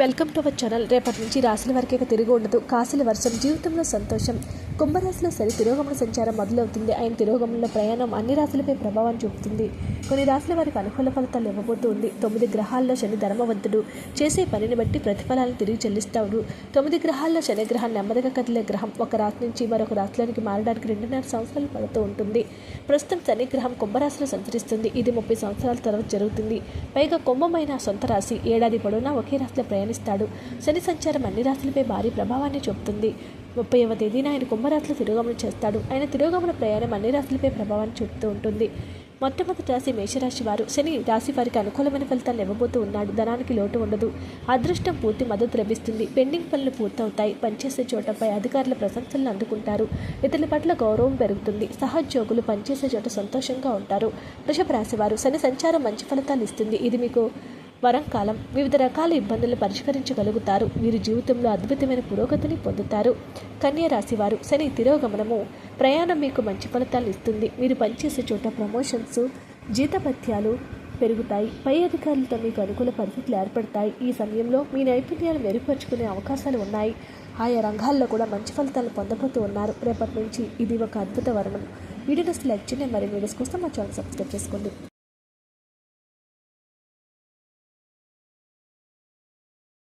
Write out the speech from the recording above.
Welcome to our channel రేపటి నుంచి రాసిన వారికి తిరిగి ఉండదు. కాశీల వర్షం జీవితంలో సంతోషం. కుంభరాశిలో సరి తిరోగమన సంచారం మొదలవుతుంది. ఆయన తిరోగమనంలో ప్రయాణం అన్ని రాశులపై ప్రభావం చూపుతుంది. కొన్ని రాశుల వారికి అనుకూల ఫలితాలు ఇవ్వబోతుంది. తొమ్మిది గ్రహాల్లో శని ధర్మవంతుడు. చేసే పనిని బట్టి ప్రతిఫలాలను తిరిగి చెల్లిస్తాడు. తొమ్మిది గ్రహాల్లో శని గ్రహం నెమ్మదిగా కదిలే గ్రహం. ఒక రాశి నుంచి మరొక రాశిలోనికి మారడానికి రెండున్నర సంవత్సరాలు పడుతూ ఉంటుంది. ప్రస్తుతం శని గ్రహం కుంభరాశిలో సంచరిస్తుంది. ఇది ముప్పై సంవత్సరాల తర్వాత జరుగుతుంది. పైగా కుంభమైన సొంత రాశి. ఏడాది పొడవునా ఒకే రాశిలో ప్రయాణిస్తాడు. శని సంచారం అన్ని రాశులపై భారీ ప్రభావాన్ని చూపుతుంది. ముప్పైవ తేదీన ఆయన కుంభరాశిలో తిరోగమనం చేస్తాడు. ఆయన తిరోగమన ప్రయాణం అన్ని రాశులపై ప్రభావాన్ని చూపుతూ ఉంటుంది. మొట్టమొదటి రాశి మేషరాశి వారు. శని రాశి వారికి అనుకూలమైన ఫలితాలు ఇవ్వబోతూ ఉన్నాడు. ధనానికి లోటు ఉండదు. అదృష్టం పూర్తి మద్దతు లభిస్తుంది. పెండింగ్ పనులు పూర్తవుతాయి. పనిచేసే చోటపై అధికారుల ప్రశంసలను అందుకుంటారు. ఇతరుల పట్ల గౌరవం పెరుగుతుంది. సహోద్యోగులు పనిచేసే చోట సంతోషంగా ఉంటారు. వృషభ రాశి వారు. శని సంచారం మంచి ఫలితాలు ఇస్తుంది. ఇది మీకు వరంకాలం వివిధ రకాల ఇబ్బందులు పరిష్కరించగలుగుతారు. వీరి జీవితంలో అద్భుతమైన పురోగతిని పొందుతారు. కన్యా రాశి వారు శని తిరోగమనము. ప్రయాణం మీకు మంచి ఫలితాలు ఇస్తుంది. మీరు పనిచేసే చోట ప్రమోషన్స్ జీతభత్యాలు పెరుగుతాయి. పై అధికారులతో మీకు అనుకూల పరిస్థితులు ఏర్పడతాయి. ఈ సమయంలో మీ నైపుణ్యాలు మెరుగుపరుచుకునే అవకాశాలు ఉన్నాయి. ఆయా రంగాల్లో కూడా మంచి ఫలితాలు పొందబోతూ ఉన్నారు. రేపటి నుంచి ఇది ఒక అద్భుత వరణం. వీడియో నచ్చితే లైక్ చేయండి. మరి వీడియోస్ కోసం మా ఛానల్ సబ్స్క్రైబ్ చేసుకోండి.